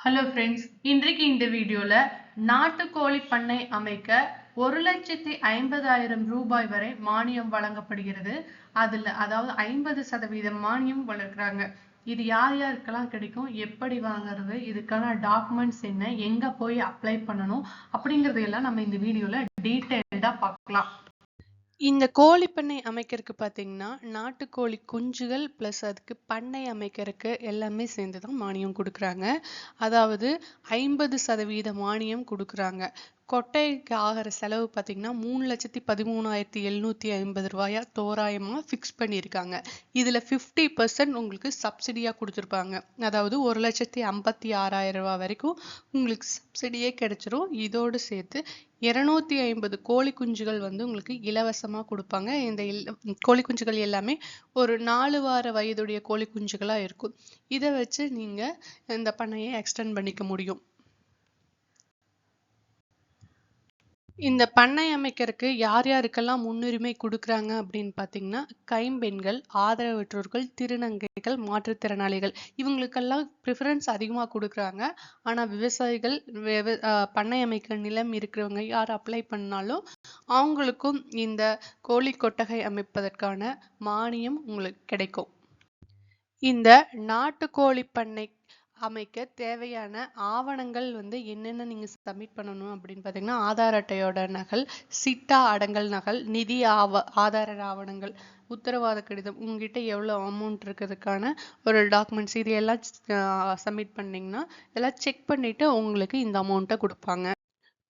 Hello friends இன்றைக்கு இந்த வீடியோவில் நாட்டுக்கோழி பண்ணை அமைக்க ஒரு லட்சத்தி ஐம்பதாயிரம் ரூபாய் வரை மானியம் வழங்கப்படுகிறது. அதுல அதாவது ஐம்பது சதவீதம் மானியம் வளர்க்குறாங்க. இது யார் யாருக்கெல்லாம் கிடைக்கும் எப்படி வாங்குறது இதுக்கான டாக்குமெண்ட்ஸ் என்ன எங்கே போய் அப்ளை பண்ணணும் அப்படிங்கிறதையெல்லாம் நம்ம இந்த வீடியோவில் டீட்டெயில்டா பார்க்கலாம் இந்த கோழி பண்ணை அமைக்கிறதுக்கு பார்த்தீங்கன்னா நாட்டுக்கோழி குஞ்சுகள் ப்ளஸ் அதுக்கு பண்ணை அமைக்கிறதுக்கு எல்லாமே சேர்ந்து தான் மானியம் கொடுக்குறாங்க. அதாவது ஐம்பது சதவீத மானியம் கொடுக்குறாங்க. கொட்டைக்கு ஆகிற செலவு பார்த்தீங்கன்னா மூணு லட்சத்தி பதிமூணாயிரத்தி எழுநூற்றி ஐம்பது ரூபாயா தோராயமாக ஃபிக்ஸ் பண்ணியிருக்காங்க. இதில் ஃபிஃப்டி பர்சன்ட் உங்களுக்கு சப்சிடியாக கொடுத்துருப்பாங்க. அதாவது ஒரு லட்சத்தி ஐம்பத்தி ஆறாயிரம் ரூபாய் வரைக்கும் உங்களுக்கு சப்சிடியே கிடச்சிரும். இதோடு சேர்த்து இரநூத்தி ஐம்பது கோழி குஞ்சுகள் வந்து உங்களுக்கு இலவசமாக கொடுப்பாங்க. இந்த இல் கோழி குஞ்சுகள் எல்லாமே ஒரு நாலு வார வயதுடைய கோழி குஞ்சுகளாக இருக்கும். இதை வச்சு நீங்கள் இந்த பண்ணையை எக்ஸ்டெண்ட் பண்ணிக்க முடியும். இந்த பண்ணை அமைக்கிறதுக்கு யார் யாருக்கெல்லாம் முன்னுரிமை கொடுக்குறாங்க அப்படின்னு பார்த்தீங்கன்னா கைம்பெண்கள் ஆதரவற்றோர்கள் திருநங்கைகள் மாற்றுத்திறனாளிகள். இவங்களுக்கெல்லாம் ப்ரிஃபரன்ஸ் அதிகமாக கொடுக்குறாங்க. ஆனால் விவசாயிகள் விவ பண்ணை அமைக்க நிலம் இருக்கிறவங்க யார் அப்ளை பண்ணாலும் அவங்களுக்கும் இந்த கோழி கொட்டகை அமைப்பதற்கான மானியம் உங்களுக்கு கிடைக்கும். இந்த நாட்டுக்கோழி பண்ணை அமைக்க தேவையான ஆவணங்கள் வந்து என்னென்ன நீங்கள் சப்மிட் பண்ணணும் அப்படின்னு பார்த்தீங்கன்னா ஆதார் அட்டையோட நகல் சிட்டா அடங்கல் நகல் நிதி ஆவ ஆதார ஆவணங்கள் உத்தரவாத கடிதம் உங்ககிட்ட எவ்வளோ அமௌண்ட் இருக்கிறதுக்கான ஒரு டாக்குமெண்ட்ஸ் இது எல்லாம் சப்மிட் பண்ணிங்கன்னா இதெல்லாம் செக் பண்ணிவிட்டு உங்களுக்கு இந்த அமௌண்ட்டை கொடுப்பாங்க.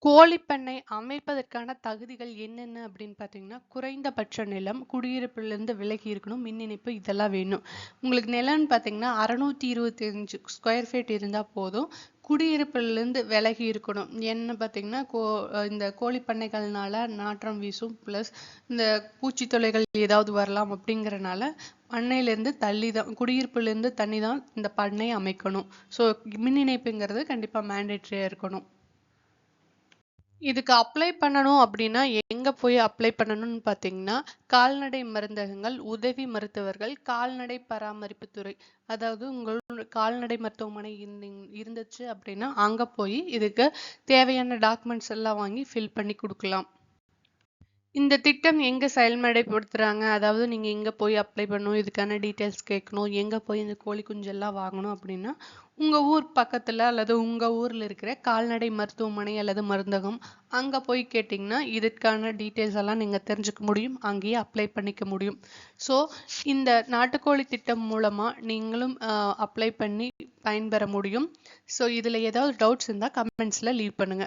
கோழிப்பண்ணை அமைப்பதற்கான தகுதிகள் என்னென்ன அப்படின்னு பார்த்தீங்கன்னா குறைந்தபட்ச நிலம் குடியிருப்பிலிருந்து விலகி இருக்கணும் மின் இணைப்பு இதெல்லாம் வேணும். உங்களுக்கு நிலம்னு பார்த்தீங்கன்னா அறுநூத்தி இருபத்தி அஞ்சு ஸ்கொயர் ஃபீட் இருந்தால் போதும். குடியிருப்பிலிருந்து விலகி இருக்கணும். என்ன பார்த்தீங்கன்னா கோ இந்த கோழி பண்ணைகள்னால நாற்றம் வீசும் ப்ளஸ் இந்த பூச்சி தொல்லைகள் ஏதாவது வரலாம் அப்படிங்கறனால பண்ணையிலேருந்து தள்ளி தான் குடியிருப்புலேருந்து தண்ணி தான் இந்த பண்ணை அமைக்கணும். ஸோ மின் இணைப்புங்கிறது கண்டிப்பாக மேண்டேட்ரியாக இருக்கணும். இதுக்கு அப்ளை பண்ணணும் அப்படின்னா எங்கே போய் அப்ளை பண்ணணும்னு பார்த்தீங்கன்னா கால்நடை மருந்தகங்கள் உதவி மருத்துவர்கள் கால்நடை பராமரிப்பு துறை. அதாவது உங்கள் கால்நடை மருத்துவமனை இருந்துச்சு அப்படின்னா அங்கே போய் இதுக்கு தேவையான டாக்குமெண்ட்ஸ் எல்லாம் வாங்கி ஃபில் பண்ணி கொடுக்கலாம். இந்த திட்டம் எங்க செயல்முறைப்படுத்துறாங்க அதாவது நீங்க எங்க போய் அப்ளை பண்ணணும்? இதுக்கான டீட்டெயில்ஸ் கேட்கணும். எங்க போய் இந்த கோழி குஞ்செல்லாம் வாங்கணும் அப்படின்னா உங்க ஊர் பக்கத்துல அல்லது உங்க ஊர்ல இருக்கிற கால்நடை மருத்துவமனை அல்லது மருந்தகம் அங்க போய் கேட்டிங்கன்னா இதுக்கான டீட்டெயில்ஸ் எல்லாம் நீங்க தெரிஞ்சுக்க முடியும். அங்கேயே அப்ளை பண்ணிக்க முடியும். ஸோ இந்த நாட்டுக்கோழி திட்டம் மூலமா நீங்களும் அப்ளை பண்ணி பயன்பெற முடியும். ஸோ இதுல ஏதாவது டவுட்ஸ் இருந்தால் கமெண்ட்ஸ்ல லீவ் பண்ணுங்க.